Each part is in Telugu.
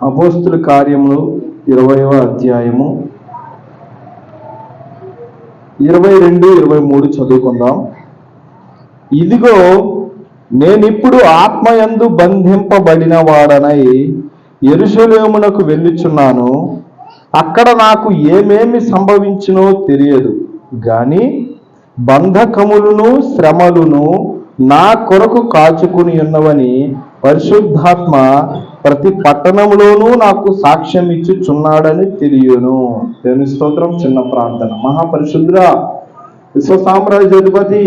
అపోస్తుల కార్యములు ఇరవయవ అధ్యాయము. ఇరవై రెండు ఇరవై మూడు చదువుకుందాం. ఇదిగో నేనిప్పుడు ఆత్మయందు బంధింపబడిన వాడనై ఎరుషలేమునకు వెళ్ళుచున్నాను. అక్కడ నాకు ఏమేమి సంభవించునో తెలియదు. కానీ బంధకములను శ్రమలను నా కొరకు కాచుకుని ఉన్నవని పరిశుద్ధాత్మ ప్రతి పట్టణంలోనూ నాకు సాక్ష్యం ఇచ్చుచున్నాడని తెలియను. దేవుని స్తోత్రం చిన్న ప్రార్థన. మహాపరిశుద్ర విశ్వ సామ్రాజ్యాధిపతి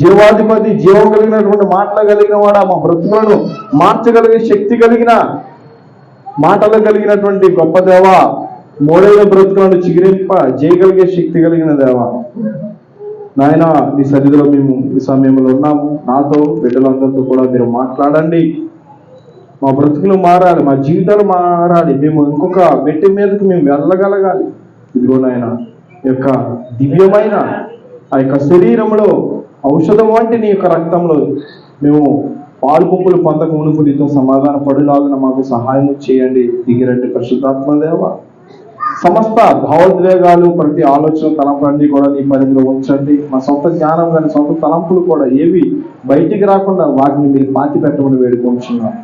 జీవాధిపతి జీవం కలిగినటువంటి మాటలు కలిగిన వాడ మా బ్రతుకులను మార్చగలిగే శక్తి కలిగిన మాటలు కలిగినటువంటి గొప్ప దేవ మూడేళ్ళ బ్రతుకులను చిగిరింప చేయగలిగే శక్తి కలిగిన దేవ. నాయన నీ సన్నిధిలో మేము ఈ సమయంలో ఉన్నాము. నాతో బిడ్డలందరితో కూడా మీరు మాట్లాడండి. మా బ్రతుకులు మారాలి మా జీవితాలు మారాలి. మేము ఇంకొక మెట్టి మీదకి మేము వెళ్ళగలగాలి. ఇదిగో నాయన యొక్క దివ్యమైన ఆ యొక్క శరీరంలో ఔషధం వంటి నీ యొక్క రక్తంలో మేము పాలు పంపులు పొందక మునుపు నీతో సమాధాన పడులాగున మాకు సహాయం చేయండి. దిగిరండి పరిశుద్ధాత్మదేవ సమస్త భావోద్వేగాలు ప్రతి ఆలోచన తలంపులన్నీ కూడా నీ పరిధిలో ఉంచండి. మా సొంత జ్ఞానం కానీ సొంత తలంపులు కూడా ఏవి బయటికి రాకుండా వాటిని మీరు పాతి పెట్టమని వేడుకుంటున్నాం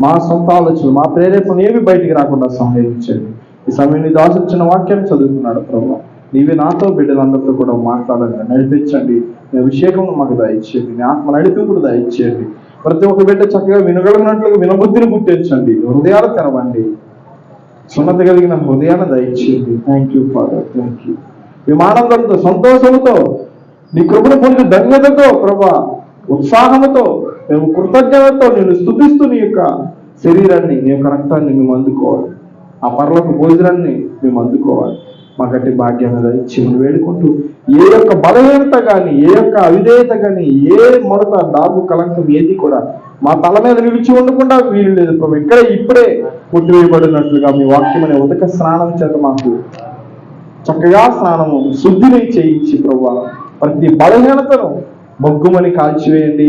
మా సొంత ఆలోచనలు మా ప్రేరేపణ ఏవి బయటికి రాకుండా సహాయించండి ఈ సమయం నీ దాసొచ్చిన వాక్యాన్ని చదువుతున్నాడు ప్రభు. నీవే నాతో బిడ్డలందరితో కూడా మాట్లాడండి నడిపించండి. నీ అభిషేకం మాకు దయచేయండి నీ ఆత్మ నడిపింపుడు దయచేయండి. ప్రతి ఒక్క బిడ్డ చక్కగా వినగలిగినట్లుగా వినబుద్ధిని గుర్తించండి. హృదయాలు తెరవండి సున్నత కలిగిన హృదయాన్ని దయచేయండి. Thank you father thank you విమానంతో సంతోషంతో నీ కృపను పొంది ధన్యతతో ప్రభా ఉత్సాహంతో మేము కృతజ్ఞతతో నేను స్థుతిస్తూ నీ యొక్క శరీరాన్ని నీ యొక్క రక్తాన్ని మేము అందుకోవాలి. ఆ పర్లకు భోజనాన్ని మేము అందుకోవాలి. మాకటి భాగ్యాన్ని దయచేయమని వేడుకుంటూ ఏ యొక్క బలహీనత కానీ ఏ యొక్క అవిధేయత కానీ ఏ మొడత డాగు కలంకం ఏది కూడా మా తల మీద నిలిచి ఉండకుండా వీలు లేదు ప్రభు. ఇక్కడే ఇప్పుడే కొట్టివేయబడినట్లుగా మీ వాక్యం అనే ఉదక స్నానం చేత మాకు చక్కగా స్నానము శుద్ధిని చేయించి ప్రభు. ప్రతి బలహీనతను మొగ్గుమని కాల్చివేయండి.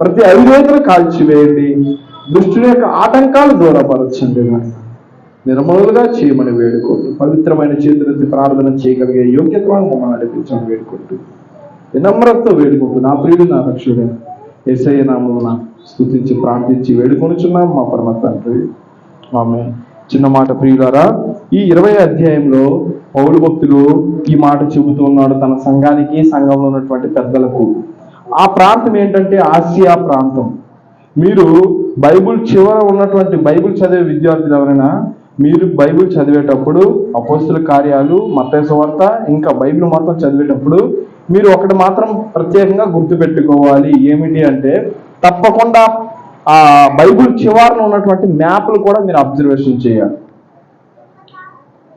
ప్రతి అవిధేయతను కాల్చివేయండి దుష్టుని యొక్క ఆటంకాలు దూరపరచండి. నాయన. నిర్మలుగా చేయమని వేడుకోండి. పవిత్రమైన చేతులెత్తి ప్రార్థన చేయగలిగే యోగ్యత మమ్మల్ని నడిపించమని వేడుకుంటూ వినమ్రతతో వేడుకుంటూ నా ప్రియుడు నా రక్షుడు ఎస్ఐ నామమున స్థుతించి ప్రార్థించి వేడుకొనుచున్నాం మా పరమ తండ్రి. ఆమె చిన్న మాట ప్రియులారా ఈ ఇరవై అధ్యాయంలో పౌరు భక్తులు ఈ మాట చెబుతూ ఉన్నాడు. తన సంఘానికి సంఘంలో ఉన్నటువంటి పెద్దలకు ఆ ప్రాంతం ఏంటంటే ఆసియా ప్రాంతం. మీరు బైబిల్ చివర ఉన్నటువంటి బైబిల్ చదివే విద్యార్థులు ఎవరైనా మీరు బైబిల్ చదివేటప్పుడు అపోస్తుల కార్యాలు మతేశ్వార్త ఇంకా బైబిల్ మొత్తం చదివేటప్పుడు మీరు ఒకటి మాత్రం ప్రత్యేకంగా గుర్తుపెట్టుకోవాలి. ఏమిటి అంటే తప్పకుండా ఆ బైబిల్ చివరన ఉన్నటువంటి మ్యాప్లు కూడా మీరు అబ్జర్వేషన్ చేయాలి.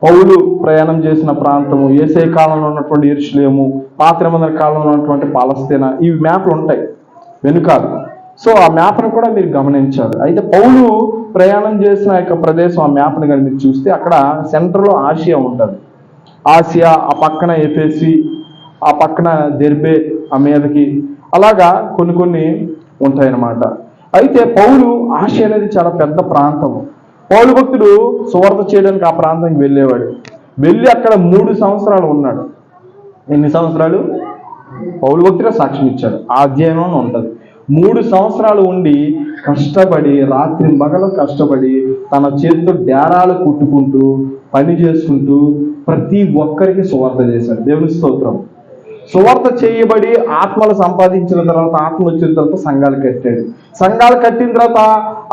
పౌలు ప్రయాణం చేసిన ప్రాంతము ఏసై కాలంలో ఉన్నటువంటి ఇరుషులేము పాత్రమందర కాలంలో ఉన్నటువంటి పాలస్తీనా ఇవి మ్యాప్లు ఉంటాయి. వెనుకాల. సో ఆ మ్యాప్ను కూడా మీరు గమనించాలి. అయితే పౌలు ప్రయాణం చేసిన యొక్క ప్రదేశం ఆ మ్యాప్ని కానీ మీరు చూస్తే అక్కడ సెంటర్లో ఆసియా ఉంటుంది. ఆసియా ఆ పక్కన ఎఫేసి ఆ పక్కన దెర్బే ఆ మీదకి అలాగా కొన్ని కొన్ని ఉంటాయన్నమాట. అయితే పౌలు ఆసియా అనేది చాలా పెద్ద ప్రాంతం పౌలు భక్తుడు సువార్త చేయడానికి ఆ ప్రాంతానికి వెళ్ళేవాడు. వెళ్ళి అక్కడ మూడు సంవత్సరాలు ఉన్నాడు. ఎన్ని సంవత్సరాలు? పౌలు భక్తుడే సాక్ష్యం ఇచ్చాడు. ఆ అధ్యయనం ఉంటుంది. మూడు సంవత్సరాలు ఉండి కష్టపడి రాత్రి మగలు కష్టపడి తన చేతితో డేరాలు కుట్టుకుంటూ పని చేసుకుంటూ ప్రతి ఒక్కరికి సువార్త చేశాడు. దేవుని స్తోత్రం. సువార్త చేయబడి ఆత్మలు సంపాదించిన తర్వాత ఆత్మ వచ్చిన తర్వాత సంఘాలు కట్టాడు. సంఘాలు కట్టిన తర్వాత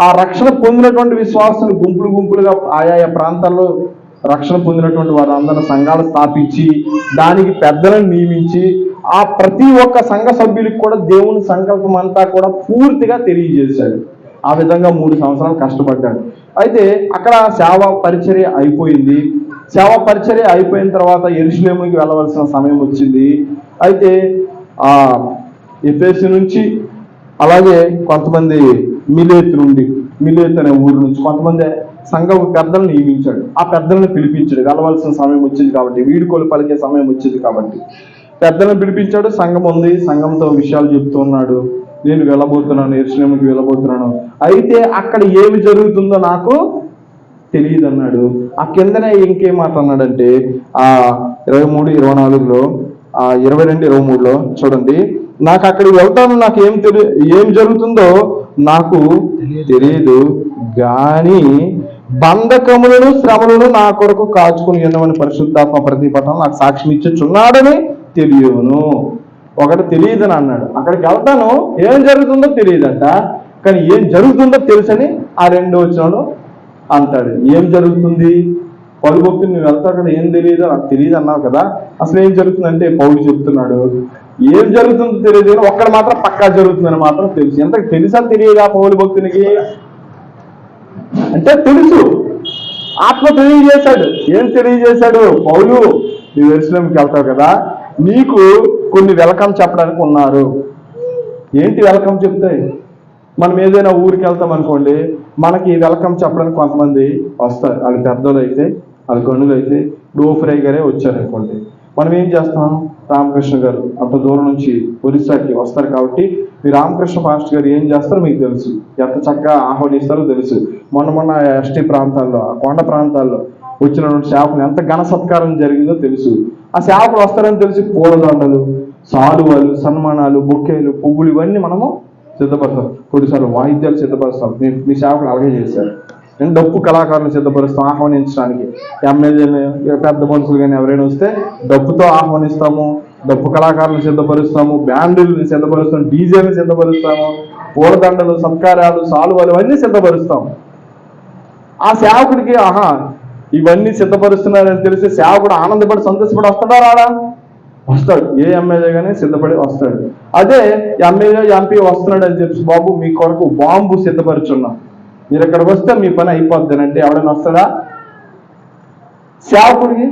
ఆ రక్షణ పొందినటువంటి విశ్వాసులు గుంపులు గుంపులుగా ఆయా ప్రాంతాల్లో రక్షణ పొందినటువంటి వారందరూ సంఘాలు స్థాపించి దానికి పెద్దలను నియమించి ఆ ప్రతి ఒక్క సంఘ సభ్యులకు కూడా దేవుని సంకల్పం అంతా కూడా పూర్తిగా తెలియజేశాడు. ఆ విధంగా మూడు సంవత్సరాలు కష్టపడ్డాడు. అయితే అక్కడ సేవ పరిచర్య అయిపోయింది. సేవ పరిచర్య అయిపోయిన తర్వాత ఎరుషులేముకి వెళ్ళవలసిన సమయం వచ్చింది. అయితే ఆ ఎఫ్ఎస్సి నుంచి అలాగే కొంతమంది మిలేత్ నుండి మిలేత్ అనే ఊరు నుంచి కొంతమంది సంఘ పెద్దలను నియమించాడు. ఆ పెద్దలను పిలిపించాడు. వెళ్ళవలసిన సమయం వచ్చింది కాబట్టి వీడుకోలు పలికే సమయం వచ్చింది కాబట్టి. పెద్దలను పిలిపించాడు సంఘం ఉంది సంఘంతో విషయాలు చెప్తున్నాడు నేను వెళ్ళబోతున్నాను ఎరుసలేముకి వెళ్ళబోతున్నాను. అయితే అక్కడ ఏమి జరుగుతుందో నాకు తెలియదు అన్నాడు ఆ కిందనే ఇంకేం మాట అన్నాడంటే ఆ ఇరవై మూడు ఇరవై నాలుగులో ఇరవై రెండు ఇరవై మూడులో చూడండి. నాకు అక్కడికి వెళ్తాను నాకు ఏం తెలి ఏం జరుగుతుందో నాకు తెలియదు కానీ బంధకములను శ్రమలను నా కొరకు కాచుకుని ఉన్నవని పరిశుద్ధాత్మ ప్రతిపటం నాకు సాక్ష్యం ఇచ్చుచున్నాడని తెలియను. ఒకటి తెలియదని అన్నాడు. అక్కడికి వెళ్తాను ఏం జరుగుతుందో తెలియదంట కానీ ఏం జరుగుతుందో తెలుసని ఆ రెండో వచ్చినాడు అంటాడు. ఏం జరుగుతుంది? పౌలు భక్తులు నువ్వు వెళ్తావు కదా ఏం తెలియదు నాకు తెలియదు అన్నావు కదా. అసలు ఏం జరుగుతుందంటే పౌలు చెప్తున్నాడు ఏం జరుగుతుందో తెలియదు కానీ ఒక్కడ మాత్రం పక్కా జరుగుతుందని మాత్రం తెలుసు. ఎంత తెలుసా తెలియదా పౌలు భక్తునికి? అంటే తెలుసు. ఆత్మ తెలియజేశాడు. ఏం తెలియజేశాడు? పౌలు నువ్వు ఎరుసలేంకి వెళ్తావు కదా. నీకు కొన్ని వెల్కమ్ చెప్పడానికి ఉన్నారు. ఏంటి వెల్కమ్ చెప్తాయి మనం ఏదైనా ఊరికి వెళ్తాం అనుకోండి మనకి వెల్కమ్ చెప్పడానికి కొంతమంది వస్తారు. వాళ్ళు పెద్దోళ్ళు అయితే వాళ్ళు గనులు అయితే డోఫ్రై గారే వచ్చారు అనుకోండి మనం ఏం చేస్తాం? రామకృష్ణ గారు అంత దూరం నుంచి ఒరిస్సాకి వస్తారు కాబట్టి మీ రామకృష్ణ పాస్టర్ గారు ఏం చేస్తారో మీకు తెలుసు. ఎంత చక్కగా ఆహ్వానిస్తారో తెలుసు. మొన్న మొన్న ఎస్టీ ప్రాంతాల్లో ఆ కొండ ప్రాంతాల్లో వచ్చినటువంటి సేవకులు ఎంత ఘన సత్కారం జరిగిందో తెలుసు. ఆ సేవకులు వస్తారని తెలిసి. పూలదండలు సాలువలు సన్మానాలు బొక్కేలు పువ్వులు ఇవన్నీ మనము సిద్ధపరుస్తాం. కొన్నిసార్లు వాయిద్యాలు సిద్ధపరుస్తాం. మీ మీ సేవకులు అలాగే చేశారు. నేను డప్పు కళాకారులను సిద్ధపరుస్తాం ఆహ్వానించడానికి ఎమ్మెల్యేలు పెద్ద మనుషులు కానీ ఎవరైనా వస్తే డప్పుతో ఆహ్వానిస్తాము డప్పు కళాకారులను సిద్ధపరుస్తాము బ్యాండులను సిద్ధపరుస్తాం డీజేలను సిద్ధపరుస్తాము పూలదండలు సత్కారాలు సాలువలు అన్నీ సిద్ధపరుస్తాం ఆ సేవకుడికి ఆహా ఇవన్నీ సిద్ధపరుస్తున్నారని తెలిసి సేవకుడు ఆనందపడి సంతోషపడి వస్తాడా రాడా? వస్తాడు. ఏ ఎమ్మెల్యే కానీ సిద్ధపడి వస్తాడు. అదే ఎమ్మెల్యే ఎంపీ వస్తున్నాడు అని చెప్పి బాబు మీ కొరకు బాంబు సిద్ధపరుచున్నాం. మీరు ఇక్కడికి వస్తే మీ పని అయిపోద్ది అంటే ఎవడైనా వస్తాడా? సేవకుడికి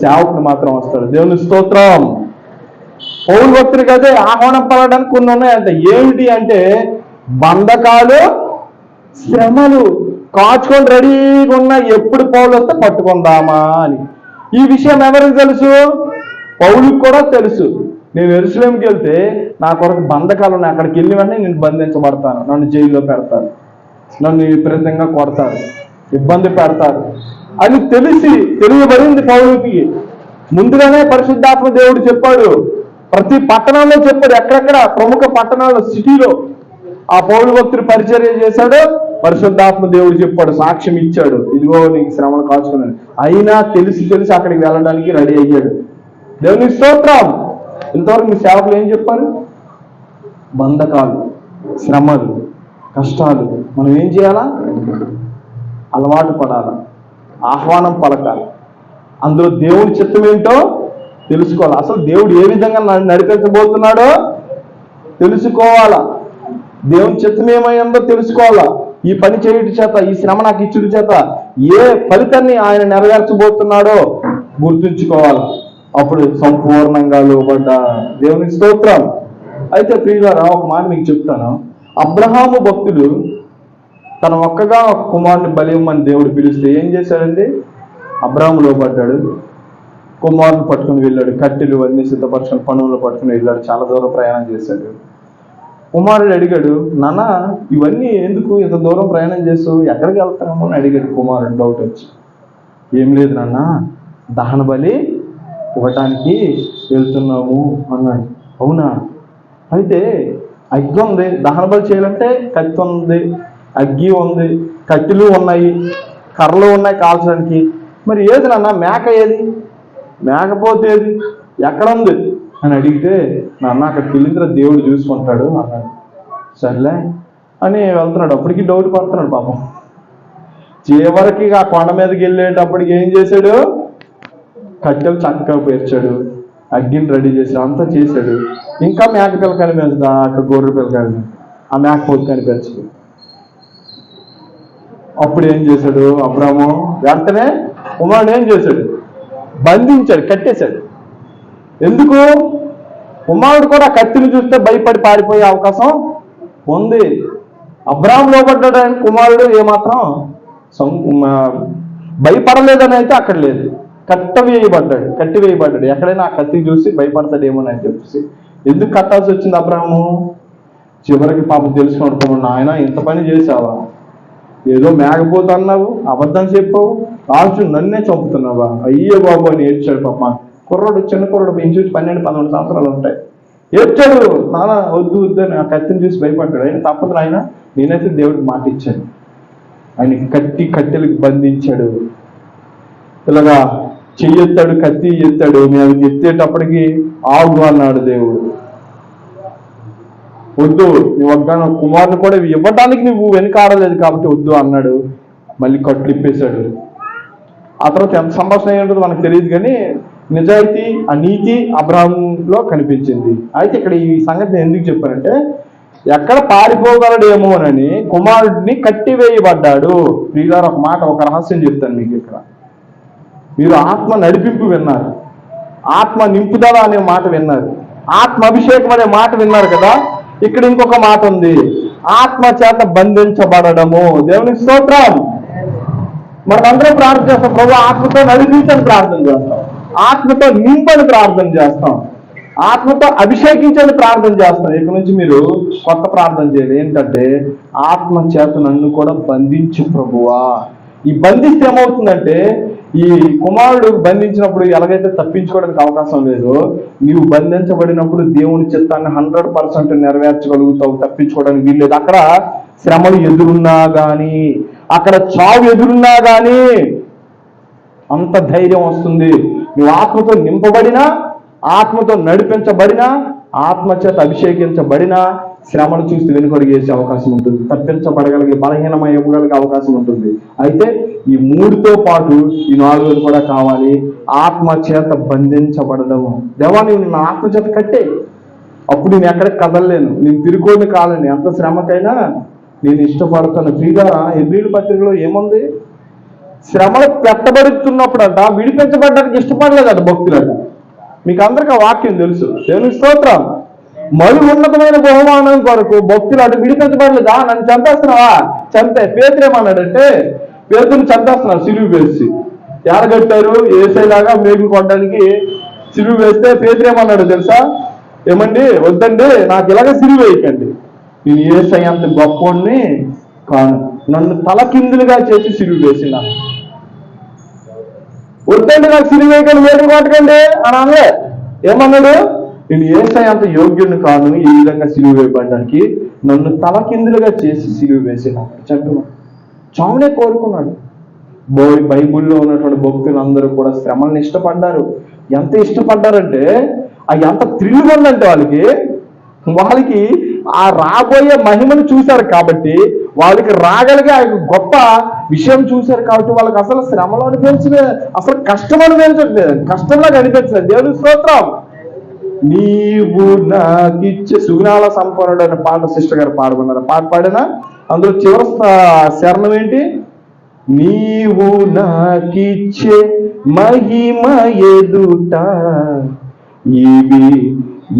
సేవకుడు మాత్రం వస్తాడు. దేవుని స్తోత్రం. పౌరు భక్తుడికి అదే ఆహ్వానం పడడానికి కొన్ని ఉన్నాయంట ఏమిటి అంటే బంధకాలు శ్రమలు కాచుకొని రెడీగా ఉన్న ఎప్పుడు పౌలు వస్తే పట్టుకుందామా అని. ఈ విషయం ఎవరికి తెలుసు? పౌలుకి కూడా తెలుసు. నేను ఎరుసలేంకి వెళ్తే నా కొరకు బంధకాలు ఉన్నాయి. అక్కడికి వెళ్ళి వెంటనే నేను బంధించబడతాను. నన్ను జైల్లో పెడతారు. నన్ను విపరీతంగా కొడతారు. ఇబ్బంది పెడతారు. అని తెలిసి తెలియబడింది పౌరుకి ముందుగానే పరిశుద్ధాత్మ దేవుడు చెప్పాడు. ప్రతి పట్టణంలో చెప్పాడు. ఎక్కడెక్కడ ప్రముఖ పట్టణాల్లో సిటీలో. ఆ పౌరు భక్తుడు పరిచర్య చేశాడు. పరిశుద్ధాత్మ దేవుడు చెప్పాడు. సాక్ష్యం ఇచ్చాడు. ఇదిగో నీకు శ్రమను కాచుకున్నాను. అయినా తెలిసి తెలిసి అక్కడికి వెళ్ళడానికి రెడీ అయ్యాడు. దేవుని స్తోత్రం. ఇంతవరకు మీ సేవకులు ఏం చెప్పారు? బంధకాలు శ్రమలు కష్టాలు మనం ఏం చేయాలా? అలవాటు పడాలా ఆహ్వానం పలకాలి. అందులో దేవుని చిత్తం ఏంటో తెలుసుకోవాలి. అసలు దేవుడు ఏ విధంగా నడిపించబోతున్నాడో తెలుసుకోవాలా. దేవుని చిత్తం ఏమైందో తెలుసుకోవాలా. ఈ పని చేయటి చేత ఈ శ్రమ నాకు ఇచ్చుడి చేత ఏ ఫలితాన్ని ఆయన నెరవేర్చబోతున్నాడో గుర్తుంచుకోవాలి. అప్పుడు సంపూర్ణంగా లోబడ్డ దేవుని స్తోత్రం అయితే ప్రియులారా ఒక మాట మీకు చెప్తాను. అబ్రహాము భక్తుడు తన ఒక్కగా కుమారుని బలియమని దేవుడు పిలిస్తే ఏం చేశాడండి? అబ్రహాము లోపడ్డాడు కుమారుని పట్టుకుని వెళ్ళాడు. కట్టెలు అన్ని సిద్ధపరచుకుని పనులు పట్టుకుని వెళ్ళాడు. చాలా దూరం ప్రయాణం చేశాడు. కుమారుడు అడిగాడు నాన్న ఇవన్నీ ఎందుకు ఇంత దూరం ప్రయాణం చేస్తూ? ఎక్కడికి వెళ్తామో అని అడిగాడు కుమారుడు. డౌట్ వచ్చి ఏం లేదు నాన్న దహన బలి ఇవ్వటానికి వెళ్తున్నాము అన్నాడు. అవునా? అయితే అగ్గి ఉంది. దహన బలి చేయాలంటే కత్తి ఉంది అగ్గి ఉంది కట్టెలు ఉన్నాయి కర్రలు ఉన్నాయి కాల్చడానికి. మరి ఏది నాన్న? మేక ఏది? మేకపోతే ఏది? ఎక్కడ ఉంది? అని అడిగితే నాన్న అక్కడ పిలింద్ర దేవుడు చూసుకుంటాడు అన్నాడు. సర్లే అని వెళ్తున్నాడు. అప్పటికి డౌట్ పడుతున్నాడు పాపం. చివరికి ఆ కొండ మీదకి వెళ్ళేటప్పటికి ఏం చేశాడు? కట్టెలు చక్కగా పేర్చాడు అగ్గిని రెడీ చేశాడు అంతా చేశాడు. ఇంకా మేక పిల్ల కనిపించదా అక్కడ గొర్రె పిల్ల కనిపి ఆ మేక పోతు కనిపించదు అప్పుడు ఏం చేశాడు అబ్రాము వెంటనే కుమారుడు ఏం చేశాడు? బంధించాడు కట్టేశాడు. ఎందుకు? కుమారుడు కూడా కత్తిని చూస్తే భయపడి పారిపోయే అవకాశం ఉంది. అబ్రాహం లోపడ్డాడు కుమారుడు ఏమాత్రం సం- భయపడలేదని అయితే అక్కడ లేదు. కట్టవేయబడ్డాడు వేయబడ్డాడు ఎక్కడైనా ఆ కత్తి చూసి భయపడతాడేమోనని చెప్పేసి. ఎందుకు కట్టాల్సి వచ్చింది అబ్రాహము? చివరికి పాపం తెలుసుకుంటున్నాడు ఆయన ఇంత పని చేసావా ఏదో మేకపోతా అన్నావు అబద్ధం చెప్పావు రాజు నన్నే చంపుతున్నావా? అయ్యో బాబు అని ఏడ్చాడు పాప. కుర్రాడు చిన్న కుర్రాడు ఇంచు పన్నెండు పదమూడు సంవత్సరాలు ఉంటాయి. ఏడ్చాడు నాన్న వద్దు వద్దు అని ఆ కత్తిని చూసి భయపడ్డాడు. ఆయన తప్పదు ఆయన నేనైతే దేవుడికి మాట ఇచ్చాను. ఆయన కట్టి కట్టెలకు బంధించాడు. ఇలాగా చెయ్యెత్తాడు కత్తి ఎత్తాడు నేను ఎత్తేటప్పటికి ఆగు అన్నాడు దేవుడు. వద్దు నీ వగ్గాన కుమారుని కూడా ఇవ్వడానికి నువ్వు వెనుకాడలేదు కాబట్టి వద్దు అన్నాడు. మళ్ళీ కట్లు ఇప్పేశాడు. ఆ తర్వాత ఎంత సంభాషణ ఏంటో మనకు తెలియదు కానీ నిజాయితీ ఆ నీతి అబ్రాహంలో కనిపించింది. అయితే ఇక్కడ ఈ సంగతి ఎందుకు చెప్పానంటే ఎక్కడ పారిపోగలడేమోనని కుమారుడిని కట్టివేయబడ్డాడు. ప్రియులారు ఒక మాట ఒక రహస్యం చెప్తాను మీకు ఇక్కడ. మీరు ఆత్మ నడిపింపు విన్నారు. ఆత్మ నింపుదల అనే మాట విన్నారు. ఆత్మ అభిషేకం అనే మాట విన్నారు కదా? ఇక్కడ ఇంకొక మాట ఉంది. ఆత్మ చేత బంధించబడము దేవునికి స్తోత్రం. మనందరం ప్రార్థన చేస్తాం. ప్రభు ఆత్మతో నడిపించని ప్రార్థన చేస్తాం. ఆత్మతో నింపని ప్రార్థన చేస్తాం. ఆత్మతో అభిషేకించని ప్రార్థన చేస్తాం. ఇక నుంచి మీరు కొత్త ప్రార్థన చేయాలి. ఏంటంటే ఆత్మ చేత నన్ను కూడా బంధించు ప్రభువా. ఈ బంధిస్తే ఏమవుతుందంటే ఈ కుమారుడు బంధించినప్పుడు ఎలాగైతే తప్పించుకోవడానికి అవకాశం లేదో నీవు బంధించబడినప్పుడు దేవుని చిత్తాన్ని హండ్రెడ్ పర్సెంట్ నెరవేర్చగలుగుతావు తప్పించుకోవడానికి వీల్లేదు. అక్కడ శ్రమలు ఎదురున్నా కానీ అక్కడ చావు ఎదురున్నా కానీ అంత ధైర్యం వస్తుంది. నువ్వు ఆత్మతో నింపబడినా ఆత్మతో నడిపించబడినా ఆత్మ చేత అభిషేకించబడినా శ్రమను చూసి వెనుకడిగేసే అవకాశం ఉంటుంది. తప్పించబడగలిగే బలహీనమై ఇవ్వగలిగే అవకాశం ఉంటుంది. అయితే ఈ మూడుతో పాటు ఈ నాలుగోది కూడా కావాలి. ఆత్మ చేత బంధించబడదము. దేవా నేను నా ఆత్మ చేత కట్టే. అప్పుడు నేను ఎక్కడికి కదలలేను. నేను తిరుకోని కాలని. ఎంత శ్రమకైనా నేను ఇష్టపడతాను. ఫ్రీగా ఎబ్రిల్ పత్రికలో ఏముంది? శ్రమలు పెట్టబడుతున్నప్పుడంట విడిపించబడడానికి ఇష్టపడలేదట భక్తులంట. మీకు అందరికీ ఆ వాక్యం తెలుసు. దేవుని స్తోత్రం. మరి ఉన్నతమైన బహుమానం కొరకు భక్తులు అటు విడిపించబడలేదా. నన్ను చంపేస్తున్నావా? చంపే. పేతురేమన్నాడంటే పేతుని చంపేస్తున్నాడు సిలువు వేసి. ఎడగట్టారు ఏసేలాగా మేకులు కొట్టడానికి సిలువు వేస్తే పేతురు తెలుసా? ఏమండి వద్దండి నాకు ఇలాగ సిలువు వేయకండి. నేను ఏసై అంత గొప్పోడిని కాను. నన్ను తలకిందులుగా చేసి సిలువు వేసిన. వద్దండి నాకు సిలువు వేయకండి మేకులు కొట్టకండి అని అనలే. ఏమన్నాడు? నేను ఏసై అంత యోగ్యుని కాను ఈ విధంగా సిలువ వేయబడడానికి నన్ను తలకిందులుగా చేసి సిలువ వేసిన? చెప్పమా చావునే కోరుకున్నాడు. బోయ్ బైబుల్లో ఉన్నటువంటి భక్తులు అందరూ కూడా శ్రమల్ని ఇష్టపడ్డారు. ఎంత ఇష్టపడ్డారంటే అది ఎంత థ్రిల్ ఉందంటే వాళ్ళకి వాళ్ళకి ఆ రాబోయే మహిమను చూశారు కాబట్టి వాళ్ళకి రాగలిగే ఆ గొప్ప విషయం చూశారు కాబట్టి వాళ్ళకి అసలు శ్రమలు అనిపించలేదు అసలు కష్టం అనిపించట్లేదు. కష్టంలా కనిపించలేదు దేవుని స్తోత్రం. నీవు నాకిచ్చే సుగుణాల సంపన్నుడు అనే పాట సిస్టర్ గారు పాడుకున్నారు పాట పాడినా? అందులో చివరి శరణం ఏంటి? నీవు నాకిచ్చే మహిమ ఎదుట ఇవి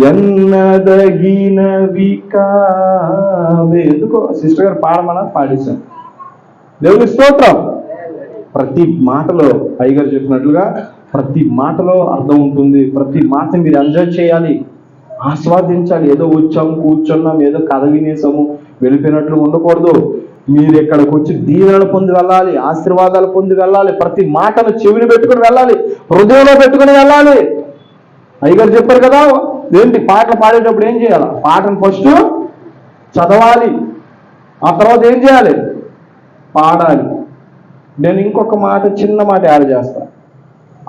ఎన్నదగినవి కావే. ఎందుకో సిస్టర్ గారు పాడమన్నా పాడేశాను దేవుని స్తోత్రం. ప్రతి మాటలో పైగారు చెప్పినట్లుగా ప్రతి మాటలో అర్థం ఉంటుంది. ప్రతి మాట మీరు ఎంజాయ్ చేయాలి. ఆస్వాదించాలి. ఏదో వచ్చాము కూర్చున్నాం ఏదో కథ వినేసాము వెళ్ళిపోయినట్లు ఉండకూడదు. మీరు ఇక్కడికి వచ్చి దీవెనలు పొంది వెళ్ళాలి ఆశీర్వాదాలు పొంది వెళ్ళాలి ప్రతి మాటను చెవిని పెట్టుకుని వెళ్ళాలి హృదయంలో పెట్టుకుని వెళ్ళాలి. అయ్యగారు చెప్పారు కదా ఏంటి పాటలు పాడేటప్పుడు ఏం చేయాలి? పాటను ఫస్ట్ చదవాలి. ఆ తర్వాత ఏం చేయాలి? పాడాలి. నేను ఇంకొక మాట చిన్న మాట యాడ్ చేస్తా.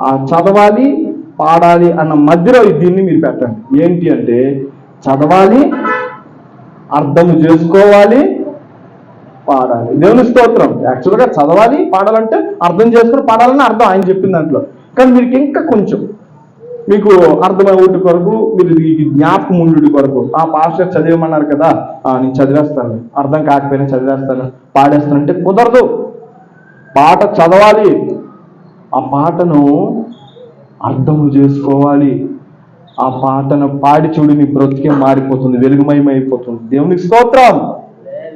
ఆ చదవాలి పాడాలి అన్న మధ్యలో దీన్ని మీరు పెట్టండి. ఏంటి అంటే చదవాలి అర్థం చేసుకోవాలి పాడాలి. దేవుని స్తోత్రం. యాక్చువల్గా చదవాలి పాడాలంటే అర్థం చేసుకుని పాడాలని అర్థం ఆయన చెప్పిన దాంట్లో. కానీ మీకు ఇంకా కొంచెం. మీకు అర్థమయ్యేటి కొరకు మీరు ఈ జ్ఞాపకం ఉండు కొరకు ఆ పాస్టర్ చదివమన్నారు కదా నేను చదివేస్తాను. అర్థం కాకపోయినా చదివేస్తాను. పాడేస్తాను అంటే కుదరదు. పాట చదవాలి. ఆ పాటను అర్థము చేసుకోవాలి. ఆ పాటను పాడి చూడు నీ బ్రతికే మారిపోతుంది వెలుగుమయం అయిపోతుంది దేవునికి స్తోత్రం.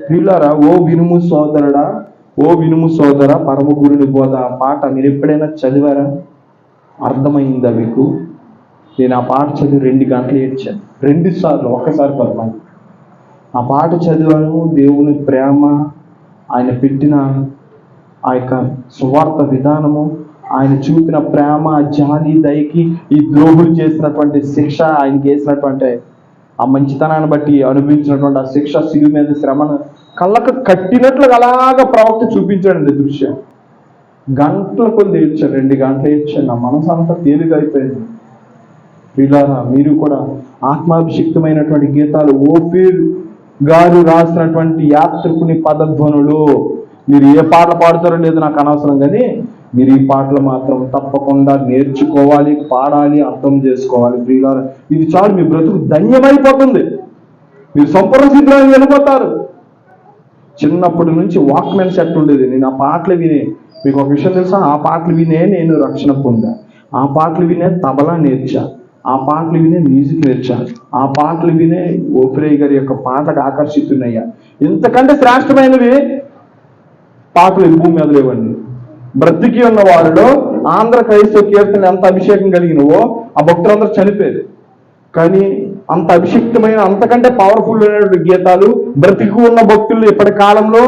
పిల్లరా ఓ వినుము సోదరుడా ఓ వినుము సోదర పరమ గురుని బోధ. ఆ పాట మీరు ఎప్పుడైనా చదివారా? అర్థమైందా మీకు? నేను ఆ పాట చదివి రెండు గంటలు ఏడ్చాను రెండు సార్లు ఒక్కసారి పర్వాలేదు ఆ పాట చదివాను దేవుని ప్రేమ ఆయన పెట్టిన ఆ యొక్క సువార్త విధానము ఆయన చూపిన ప్రేమ జాలి దయకి ఈ ద్రోహులు చేసినటువంటి శిక్ష ఆయనకి వేసినటువంటి ఆ మంచితనాన్ని బట్టి అనుభవించినటువంటి ఆ శిక్ష సిరి మీద శ్రమను కళ్ళకు కట్టినట్లుగా అలాగ ప్రవక్త చూపించాడండి దృశ్యం. గంటల కొద్ది ఏడ్చాడు రెండు గంటలు ఏడ్చాడు. నా మనసు అంతా తేలిక అయిపోయింది. వీళ్ళారా మీరు కూడా ఆత్మాభిషిక్తమైనటువంటి గీతాలు ఓఫీర్ గారు రాసినటువంటి యాత్రికుని పదధ్వనులు మీరు ఏ పాటలు పాడుతారో లేదో నాకు అనవసరం కానీ మీరు ఈ పాటలు మాత్రం తప్పకుండా నేర్చుకోవాలి పాడాలి అర్థం చేసుకోవాలి. ప్రియుల ఇది చాలు మీ బ్రతుకు ధన్యమైపోతుంది. మీరు సంపూర్ణ స్థితిలో వెళ్ళిపోతారు. చిన్నప్పటి నుంచి వాక్మెన్ సెట్ ఉండేది. నేను ఆ పాటలు వినే మీకు ఒక విషయం తెలుసా? ఆ పాటలు వినే నేను రక్షణ పొందా. ఆ పాటలు వినే తబలా నేర్చా. ఆ పాటలు వినే మ్యూజిక్ నేర్చా. ఆ పాటలు వినే ఓఫ్రే గారి యొక్క పాటకు ఆకర్షితున్నయ్యా. ఇంతకంటే శ్రేష్టమైనవి పాటలు ఈ భూమి మీద లేవండి? బ్రతికి ఉన్న వారిలో ఆంధ్ర క్రైస్తవ కీర్తన ఎంత అభిషేకం కలిగినవో ఆ భక్తులందరూ చనిపోయారు. కానీ అంత అభిషిక్తమైన అంతకంటే పవర్ఫుల్ అయినటువంటి గీతాలు బ్రతికి ఉన్న భక్తులు ఇప్పటి కాలంలో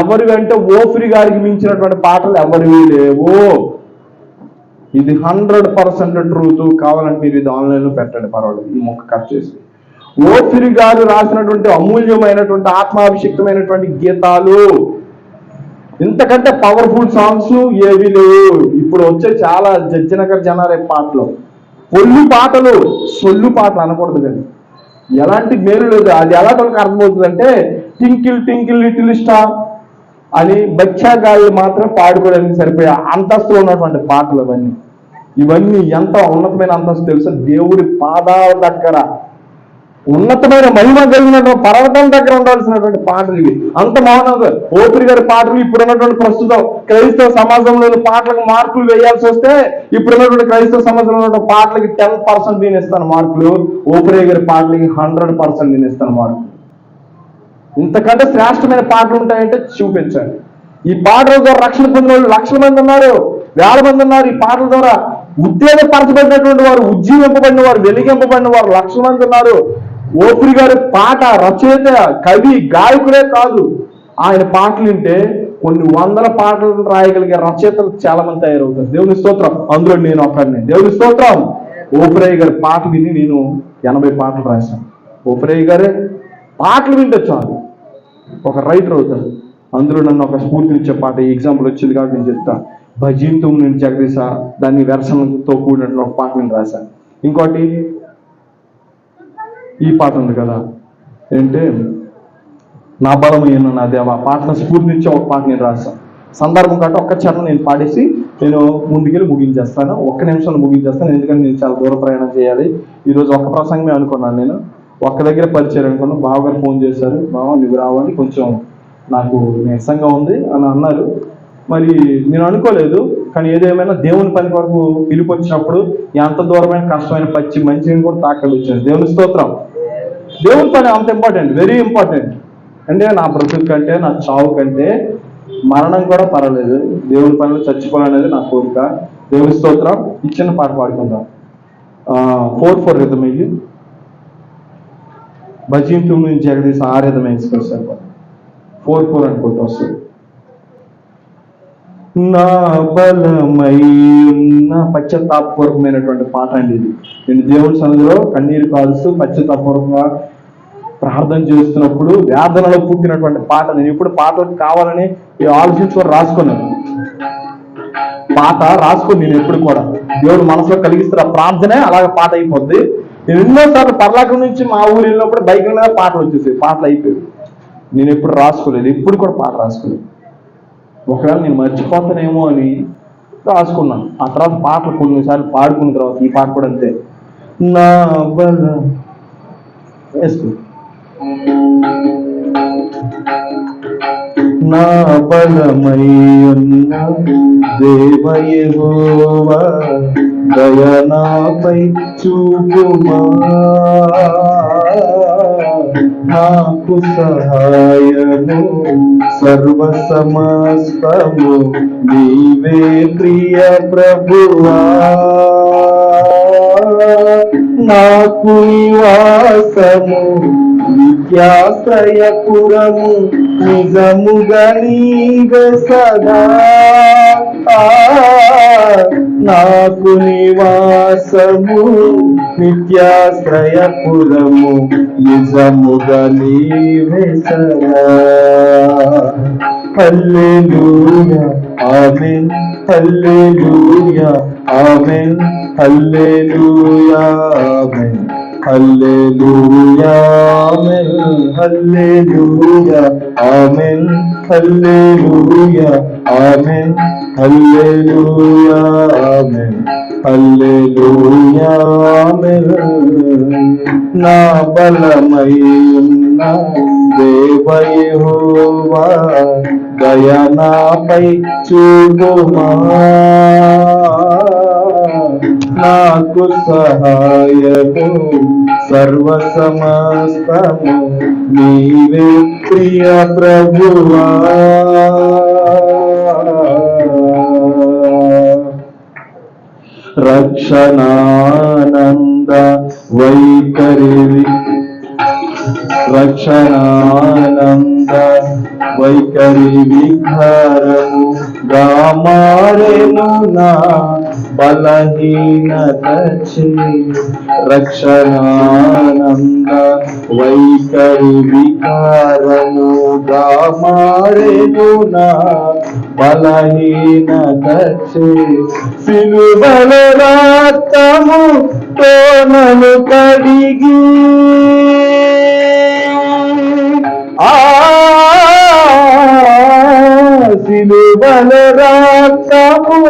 ఎవరి వెంట ఓఫ్రి గారికి మించినటువంటి పాటలు ఎవరివి లేవు. ఇది హండ్రెడ్ పర్సెంట్ ట్రూత్ కావాలంటే మీరు ఇది ఆన్లైన్లో పెట్టండి పర్వాలేదు. ఈ మొక్క కట్ చేసి. ఓఫిరి గారు రాసినటువంటి అమూల్యమైనటువంటి ఆత్మాభిషిక్తమైనటువంటి గీతాలు ఇంతకంటే పవర్ఫుల్ సాంగ్స్ ఏవి లేవు. ఇప్పుడు వచ్చే చాలా జడ్జనగర్ జనారే పాటలు. పొల్లు పాటలు సొల్లు పాటలు అనకూడదు కానీ. ఎలాంటి మేలు లేదు. అది ఎలా వాళ్ళకి అర్థమవుతుంది అంటే టింకిల్ టింకిల్ లిటిల్ స్టార్ అని బచ్చా గాళ్ళు మాత్రం పాడుకోవడానికి సరిపోయే అంతస్తులో ఉన్నటువంటి పాటలు ఇవన్నీ ఇవన్నీ ఎంత ఉన్నతమైన అంతస్తు తెలుసా? దేవుడి పాదాల దగ్గర ఉన్నతమైన మహిమ కలిగినటువంటి పర్వతం దగ్గర ఉండాల్సినటువంటి పాటలు ఇవి. అంత మౌనంగా ఓపిరి గారి పాటలు ఇప్పుడు ఉన్నటువంటి ప్రస్తుతం క్రైస్తవ సమాజంలోని పాటలకు మార్కులు వేయాల్సి వస్తే ఇప్పుడు ఉన్నటువంటి క్రైస్తవ సమాజంలో ఉన్నటువంటి పాటలకి టెన్ పర్సెంట్ నేను ఇస్తాను మార్కులు. ఓపిరి గారి పాటలకి హండ్రెడ్ పర్సెంట్ నేను ఇస్తాను మార్కులు. ఇంతకంటే శ్రేష్టమైన పాటలు ఉంటాయంటే చూపించండి. ఈ పాటల ద్వారా రక్షణ పొందిన వాళ్ళు లక్షల మంది ఉన్నారు వేల మంది ఉన్నారు. ఈ పాటల ద్వారా ఉత్తేజపరచబడినటువంటి వారు ఉజ్జీవింపబడిన వారు వెలిగింపబడిన వారు లక్షల మంది ఉన్నారు. ఓపిరి గారి పాట రచయిత కవి గాయకుడే కాదు. ఆయన పాటలు వింటే కొన్ని వందల పాటలు రాయగలిగే రచయితలు చాలా మంది తయారవుతారు. దేవుని స్తోత్రం. అందులో నేను ఒకరిని దేవుని స్తోత్రం. ఓపురయ్య గారి పాట విని నేను ఎనభై పాటలు రాశాను. ఓపురయ్య గారే పాటలు వింటే చాలు. ఒక రైటర్ అవుతాడు. అందులో నన్ను ఒక స్ఫూర్తినిచ్చే పాట ఈ ఎగ్జాంపుల్ వచ్చింది కాబట్టి నేను చెప్తా. భజంతో నేను జగదీశ దాన్ని వెర్షన్తో కూడినటువంటి ఒక పాట నేను రాశాను. ఇంకోటి ఈ పాట ఉంది కదా. ఏంటంటే నా బలమైన నా దేవ ఆ పాటను స్ఫూర్తినిచ్చే ఒక పాట నేను రాశాను సందర్భం కాబట్టి ఒక్క చరణం నేను పాడేసి నేను ముందుకెళ్ళి ముగించేస్తాను. ఒక్క నిమిషం ముగించేస్తాను. ఎందుకంటే నేను చాలా దూర ప్రయాణం చేయాలి. ఈరోజు ఒక్క ప్రసంగమే అనుకున్నాను నేను. ఒక్క దగ్గర పరిచయం అనుకున్నాను. బావగారు ఫోన్ చేశారు. బావ నువ్వు రావాలి. కొంచెం నాకు నీరసంగా ఉంది అని అన్నారు. మరి నేను అనుకోలేదు. కానీ ఏదేమైనా దేవుని పని వరకు పిలుపు వచ్చినప్పుడు ఎంత దూరమైన కష్టమైన పచ్చి మంచిని కూడా తాకలు వచ్చాను దేవుని స్తోత్రం. దేవుని పని అంత ఇంపార్టెంట్ వెరీ ఇంపార్టెంట్ అంటే నా బ్రతుకు కంటే నా చావు కంటే మరణం కూడా పర్వాలేదు. దేవుని పనిలో చచ్చిపోవాలనేది నా కోరిక. దేవుని స్తోత్రం ఇచ్చిన పాట పాడుకుందాం. ఫోర్ ఫోర్ రిధం అయ్యి భజింపు నుంచి జగదీసి ఆ రిధం వేసుకొస్తారు ఫోర్ ఫోర్ అనుకుంటూ వస్తుంది. నా బలమైన ఉన్న పశ్చాత్తాపూర్వకమైనటువంటి పాట అండి ఇది. నేను దేవుని సన్నిధిలో కన్నీరు కాల్స్తూ పశ్చాత్తాపూర్వకంగా ప్రార్థన చేస్తున్నప్పుడు వేదనలో పుట్టినటువంటి పాట నేను ఇప్పుడు పాటలు కావాలని ఆలోచించుకొని రాసుకున్నాను పాట రాసుకుని నేను ఎప్పుడు కూడా. దేవుడు మనసులో కలిగిస్తున్న ప్రార్థనే అలాగ పాట అయిపోద్ది. నేను ఎన్నోసార్లు పర్లాకం నుంచి మా ఊరు వెళ్ళినప్పుడు బైక్ మీద పాటలు వచ్చేసాయి పాటలు అయిపోయాయి నేను ఎప్పుడు రాసుకోలేదు. ఎప్పుడు కూడా పాట రాసుకోలేదు. ఒకవేళ నేను మర్చిపోతానేమో అని రాసుకున్నాను. ఆ తర్వాత పాటలు కొన్నిసార్లు పాడుకున్న తర్వాత ఈ పాట కూడా అంతే. నా బల వేసుకో. నా బలమై ఉన్న దయనాపై చూపుమా. నాకు సహాయము సర్వ సమస్తము నీవే ప్రియ ప్రభువా నాకు నివాసము విద్యాశ్రయపురము నిజముగా నీవే సదా నాకు నివాసము నిత్యాశ్రయపురము నిజముగా నీవే సదా. Hallelujah amen hallelujah amen hallelujah amen hallelujah amen hallelujah amen hallelujah amen. Hallelujah amen. Hallelujah amen. నా బలమై ఉన్న దేవయహోవా దయనాపై చూడుమా నాకు సహాయము సర్వ సమస్తము నీవే ప్రియ ప్రభువా. రక్షణానంద వైఖరి రక్షణానంద వైఖరి విహారము గామారెను నా బలహీనత రక్షణానంద వైఖరి వికారము గామారెను నా బలహీనత సిలువల రాత్తము తోనను కడిగి ఆ సిలువల రాత్తము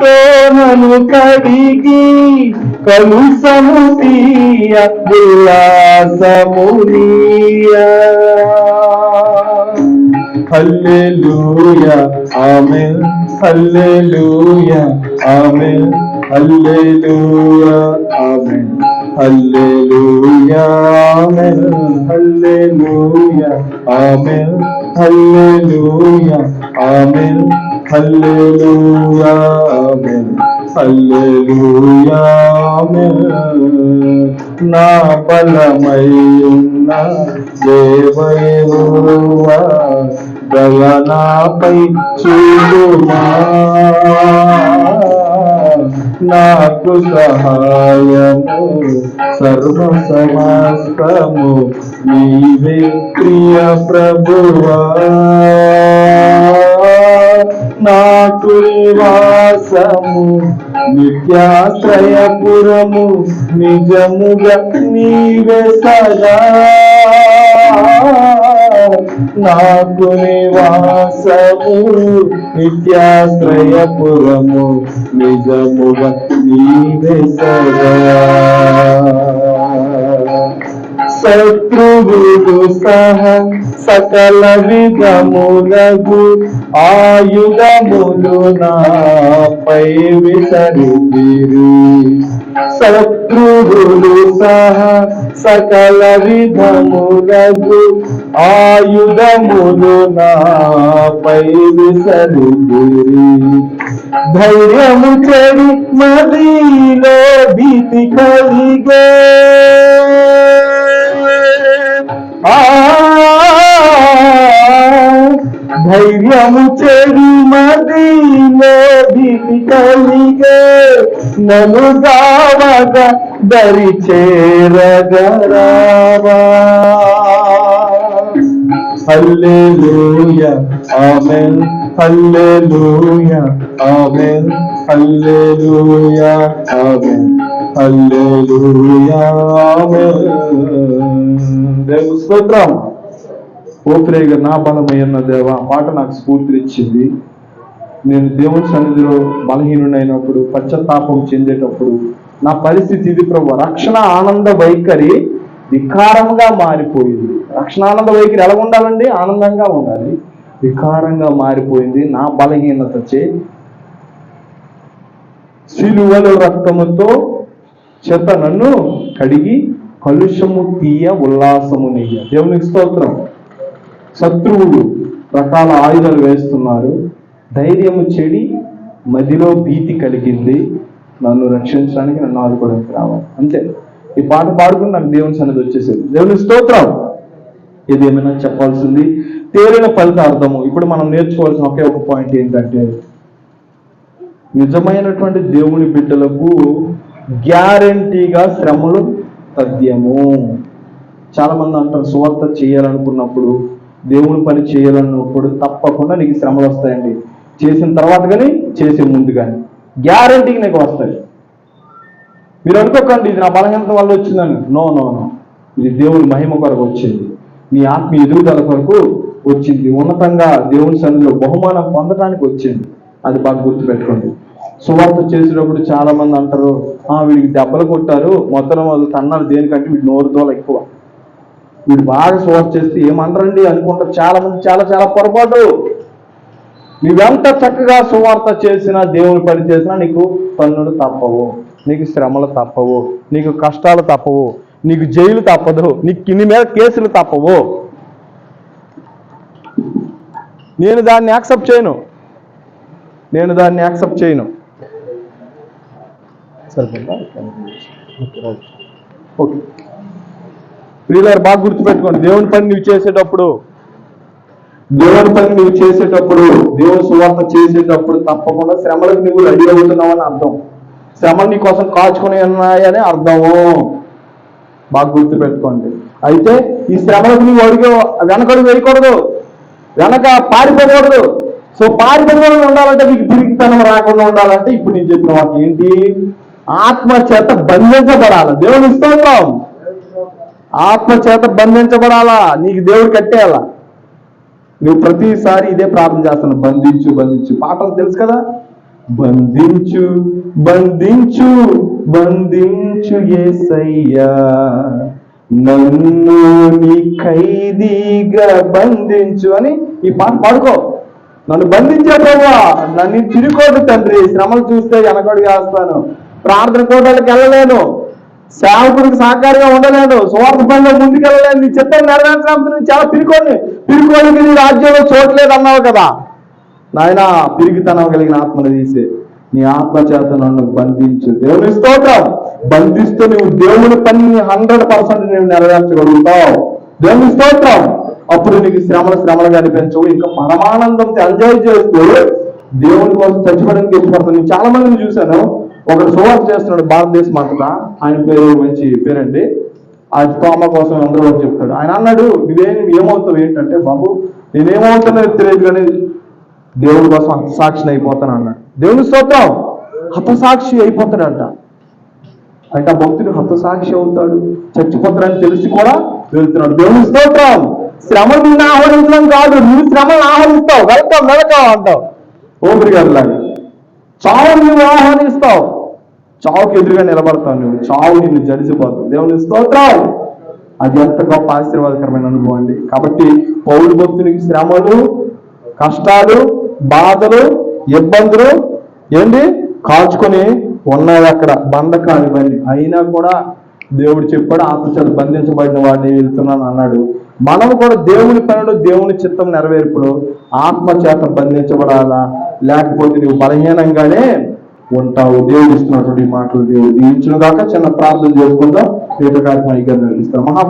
తోనను కడిగి కలుసము తీయ విలాసమునియా హల్లెలూయా amen hallelujah amen hallelujah amen hallelujah amen hallelujah amen hallelujah amen. Hallelujah amen. Hallelujah amen. నా బలమైన ఉన్న దయనాపై చూడుమా. నాకు సహాయము సర్వ సమస్తము నీవే ప్రియ ప్రభువా నాకు నివాసము నిత్యాశ్రయపురము నిజముగా నీవే సదా. నాకు నివాసము నిత్యాశ్రయపురము నిజముగా నీవే సదా. శత్రువులు సహ సకల విధములగు ఆయుధములు నాపై విసరిదిరి. శత్రువులు సహ సకల విధములగు ఆయుధములు నాపై విసరిదిరి. ధైర్యము చెడి మదిలో భీతి కలిగే ధైర్యము చెడు మదిలో కలిగే. నన్ను దావగా దరి చేరగరావా. హల్లెలూయా ఆమేన్. హల్లెలూయా ఆమెన్. హల్లెలూయా ఆమేన్. స్తోత్రం. ఓ ప్రేగ నా బలమైన దేవ మాట పాట నాకు స్ఫూర్తినిచ్చింది. నేను దేవుని సన్నిధిలో బలహీనుడైనప్పుడు పశ్చాత్తాపం చెందేటప్పుడు నా పరిస్థితి ఇది ప్రభు రక్షణ ఆనంద వైఖరి వికారంగా మారిపోయింది. రక్షణ ఆనంద వైఖరి ఎలా ఉండాలండి? ఆనందంగా ఉండాలి. వికారంగా మారిపోయింది. నా బలహీనత చే సిలువల రక్తముతో చెత్త నన్ను కడిగి కలుషము తీయ ఉల్లాసము నెయ్య దేవునికి స్తోత్రం. శత్రువులు రకాల ఆయుధాలు వేస్తున్నారు. ధైర్యము చెడి మదిలో భీతి కలిగింది. నన్ను రక్షించడానికి నన్ను ఆదుకోవడానికి రావాలి. అంతే. ఈ పాట పాడుకుని నాకు దేవుని సన్నది వచ్చేసేది. దేవుని స్తోత్రం. ఇది ఏమైనా చెప్పాల్సింది? తేలిన ఫలితార్థము. ఇప్పుడు మనం నేర్చుకోవాల్సిన ఒకే ఒక పాయింట్ ఏంటంటే నిజమైనటువంటి దేవుని బిడ్డలకు గ్యారంటీగా శ్రమలు తథ్యము చాలామంది అంటారు సువార్త చేయాలనుకున్నప్పుడు దేవుని పని చేయాలన్నప్పుడు తప్పకుండా నీకు శ్రమలు వస్తాయండి. చేసిన తర్వాత కానీ చేసే ముందు కానీ గ్యారంటీకి నీకు వస్తాయి. మీరు అనుకోకండి ఇది నా బలహీనత వల్ల వచ్చిందని. No no no. ఇది దేవుని మహిమ కొరకు వచ్చింది. మీ ఆత్మీయ ఎదుగుదల కొరకు వచ్చింది. ఉన్నతంగా దేవుని సన్నిధిలో బహుమానం పొందడానికి వచ్చింది. అది బాగా గుర్తుపెట్టుకోండి. సువార్త చేసేటప్పుడు చాలా మంది అంటారు ఆ వీడికి దెబ్బలు కొట్టారు. మొత్తం వాళ్ళు తన్నారు దేనికంటే వీడు నోరు దోల ఎక్కువ. వీడు బాగా సువార్త చేస్తే ఏమంటారండి అనుకుంటారు చాలా మంది చాలా చాలా పొరపాటు. నువ్వెంత చక్కగా సువార్త చేసినా దేవుని పని చేసినా నీకు పన్నులు తప్పవు. నీకు శ్రమలు తప్పవు. నీకు కష్టాలు తప్పవు. నీకు జైలు తప్పదు. నీకు కింది మీద కేసులు తప్పవు. నేను దాన్ని యాక్సెప్ట్ చేయను. నేను దాన్ని యాక్సెప్ట్ చేయను. ఓకే. ప్రియులారు బాగా గుర్తుపెట్టుకోండి. దేవుని పని నువ్వు చేసేటప్పుడు దేవుని పని నువ్వు చేసేటప్పుడు దేవుని సువార్త చేసేటప్పుడు తప్పకుండా శ్రమలకు నువ్వు రెడీ అవుతున్నావు అని అర్థం. శ్రమలు నీ కోసం కాచుకుని ఉన్నాయని అర్థము. బాగా గుర్తుపెట్టుకోండి. అయితే ఈ శ్రమలకు నువ్వు అడిగే వెనకడు వేయకూడదు. వెనక పారిపోకూడదు. సో పారిపోకుండా ఉండాలంటే నీకు తిరిగితనం రాకుండా ఉండాలంటే ఇప్పుడు నేను చెప్పిన వాటి ఏంటి? ఆత్మ చేత బంధించబడాలి. దేవుని స్తోత్రం ఆత్మ చేత బంధించబడాలా? నీకు దేవుడు కట్టేయాలా? నువ్వు ప్రతిసారి ఇదే ప్రార్థన చేస్తాను బంధించు బంధించు. పాటలు తెలుసు కదా? బంధించు బంధించు బంధించు ఏసయ్యా. నన్ను నీ ఖైదీగా బంధించు అని ఈ పాట పాడుకో. నన్ను బంధించే ప్రభా నన్ను తిరుకోడు తండ్రి. శ్రమలు చూస్తే వెనకడు చేస్తాను ప్రార్థన కోటలకు వెళ్ళలేను సేవకుడికి సహకారిగా ఉండలేను స్వార్థ పనిలో ముందుకెళ్ళలేను నీ చిత్తం నెరవేర్చడానికి చాలా పిరుకోండి పిరుకోనికి నీ రాజ్యంలో చోట్లేదు అన్నావు కదా. నాయన పిరిగితనం కలిగిన ఆత్మను తీసే నీ ఆత్మ చేత నన్ను బంధించు. దేవుని స్తోత్రం. బంధిస్తూ నువ్వు దేవుని పని హండ్రెడ్ పర్సెంట్ నువ్వు నెరవేర్చగలుగుతావు. దేవుని స్తోత్రం. అప్పుడు నీకు శ్రమలు శ్రమలుగా అనిపించవు. ఇంకా పరమానందంతో ఎంజాయ్ చేస్తూ దేవుని కోసం చచ్చిపోవడానికి ఇష్టపడతాను నేను చాలా మందిని చూశాను. ఒక సువార్త చేస్తున్నాడు భారతదేశం అంతటా ఆయన పేరు మంచి పేరండి. ఆ తోమ కోసం అందరూ వచ్చి చెప్తాడు. ఆయన అన్నాడు నువ్వేం ఏమవుతావు? ఏంటంటే బాబు నేనేమవుతున్నది తెలియదు కానీ దేవుడి కోసం హతసాక్షిని అయిపోతాను అన్నాడు. దేవుని స్తోత్రం హతసాక్షి అయిపోతాడంట. అంటే ఆ భక్తుడు హతసాక్షి అవుతాడు. చచ్చిపోతాడని తెలిసి కూడా వెళ్తున్నాడు. దేవుని స్తోత్రం శ్రమ నిన్ను ఆహ్వానించడం కాదు. నువ్వు శ్రమను ఆహ్వానిస్తావు. వెళ్తాం వెళ్తావు అంటావు. ఓపిరి గారు లాగా. చావు నువ్వు ఆహ్వానిస్తావు. చావుకి ఎదురుగా నిలబడతావు నువ్వు. చావు నిన్ను జడిసిపోతావు దేవుని స్తోత్రం అది ఎంత గొప్ప ఆశీర్వాదకరమైన అనుభవం అండి. కాబట్టి పౌరుడు భక్తునికి శ్రమలు కష్టాలు బాధలు ఇబ్బందులు ఏంటి? కాచుకొని ఉన్నాయి అక్కడ. బంధకాలు ఇవన్నీ. అయినా కూడా దేవుడు చెప్పాడు ఆత్మచేత బంధించబడిన వాడిని వెళ్తున్నాను అన్నాడు. మనం కూడా దేవుని పనులు దేవుని చిత్తం నెరవేర్పుడు ఆత్మచేత బంధించబడాలా? లేకపోతే నువ్వు బలహీనంగానే ఉంటావు. దేవుడు ఇస్తున్నటువంటి మాటలు దేవుడు దీవించిన దాకా చిన్న ప్రార్థన చేసుకుందాం. రేపు కార్యక్రమం నిర్వహిస్తాం. మహా